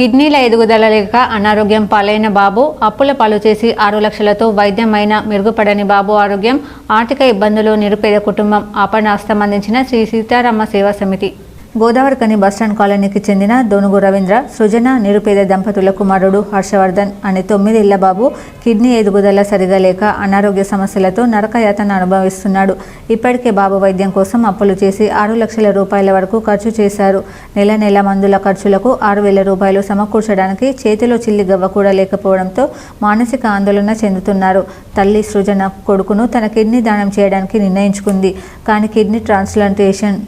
కిడ్నీల ఎదుగుదల లేక అనారోగ్యం పాలైన బాబు అప్పుల పాలు చేసి ఆరు లక్షలతో వైద్యమైన మెరుగుపడని బాబు ఆరోగ్యం ఆర్థిక ఇబ్బందులు నిరుపేద కుటుంబం ఆపణ అందించిన శ్రీ సీతారామ సేవా సమితి. గోదావరికని బస్టాండ్ కాలనీకి చెందిన దోనుగు రవీంద్ర సృజన నిరుపేద దంపతుల కుమారుడు హర్షవర్ధన్ అనే తొమ్మిదేళ్ళ బాబు కిడ్నీ ఎదుగుదల సరిగా లేక అనారోగ్య సమస్యలతో నరకయాతన అనుభవిస్తున్నాడు. ఇప్పటికే బాబు వైద్యం కోసం అప్పులు చేసి ఆరు లక్షల రూపాయల వరకు ఖర్చు చేశారు. నెల నెల మందుల ఖర్చులకు ఆరు వేల రూపాయలు సమకూర్చడానికి చేతిలో చిల్లి గవ్వ కూడా లేకపోవడంతో మానసిక ఆందోళన చెందుతున్నారు. తల్లి సృజన కొడుకును తన కిడ్నీ దానం చేయడానికి నిర్ణయించుకుంది. కానీ కిడ్నీ ట్రాన్స్ప్లాంటేషన్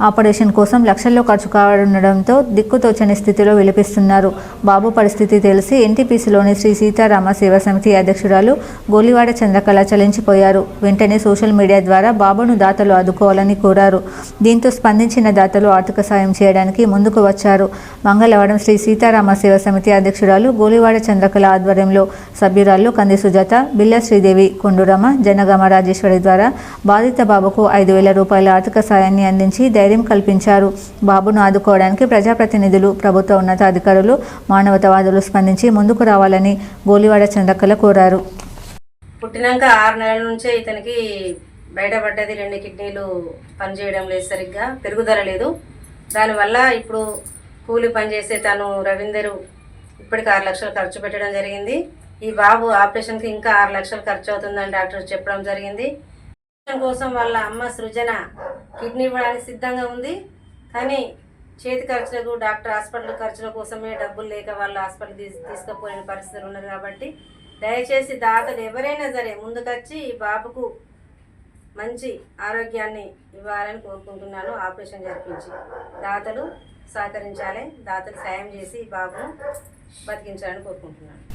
ఆపరేషన్ కోసం లక్షల్లో ఖర్చు కావడంతో దిక్కుతోచని స్థితిలో విలపిస్తున్నారు. బాబు పరిస్థితి తెలిసి ఎన్టీపీసీలోని శ్రీ సీతారామ సేవా సమితి అధ్యక్షురాలు గోలివాడ చంద్రకళ చలించిపోయారు. వెంటనే సోషల్ మీడియా ద్వారా బాబును దాతలు ఆదుకోవాలని కోరారు. దీంతో స్పందించిన దాతలు ఆర్థిక సాయం చేయడానికి ముందుకు వచ్చారు. మంగళవారం శ్రీ సీతారామ సేవా సమితి అధ్యక్షురాలు గోలివాడ చంద్రకళ ఆధ్వర్యంలో సభ్యురాలు కంది సుజాత బిల్ల శ్రీదేవి కొండురమ జనగామ రాజేశ్వరి ద్వారా బాధిత బాబుకు ఐదు వేల రూపాయల ఆర్థిక సాయాన్ని అందించి ధైర్యం కల్పించారు. బాబును ఆదుకోవడానికి ప్రజాప్రతినిధులు ప్రభుత్వ ఉన్నతాధికారులు మానవతావాదులు స్పందించి ముందుకు రావాలని గోలివాడ చంద్రకళ కోరారు. పుట్టినాక ఆరు నెలల నుంచే ఇతనికి బయటపడ్డది రెండు కిడ్నీలు పనిచేయడం లేదు సరిగ్గా పెరుగుదల లేదు. దానివల్ల ఇప్పుడు కూలి పనిచేసే తను రవీందరు ఇప్పటికి ఆరు లక్షలు ఖర్చు పెట్టడం జరిగింది. ఈ బాబు ఆపరేషన్కి ఇంకా ఆరు లక్షలు ఖర్చు అవుతుందని డాక్టర్ చెప్పడం జరిగింది. కోసం వాళ్ళ అమ్మ సృజన కిడ్నీ ఇవ్వడానికి సిద్ధంగా ఉంది. కానీ చేతి ఖర్చులకు డాక్టర్ హాస్పిటల్ ఖర్చుల కోసమే డబ్బులు లేక వాళ్ళు హాస్పిటల్ తీసు తీసుకుపోయిన పరిస్థితులు ఉన్నారు కాబట్టి దయచేసి దాతలు ఎవరైనా సరే ముందుకొచ్చి ఈ బాబుకు మంచి ఆరోగ్యాన్ని ఇవ్వాలని కోరుకుంటున్నాను. ఆపరేషన్ జరిపించి దాతలు సహకరించాలి. దాతలు సాయం చేసి ఈ బాబును బతికించాలని కోరుకుంటున్నాను.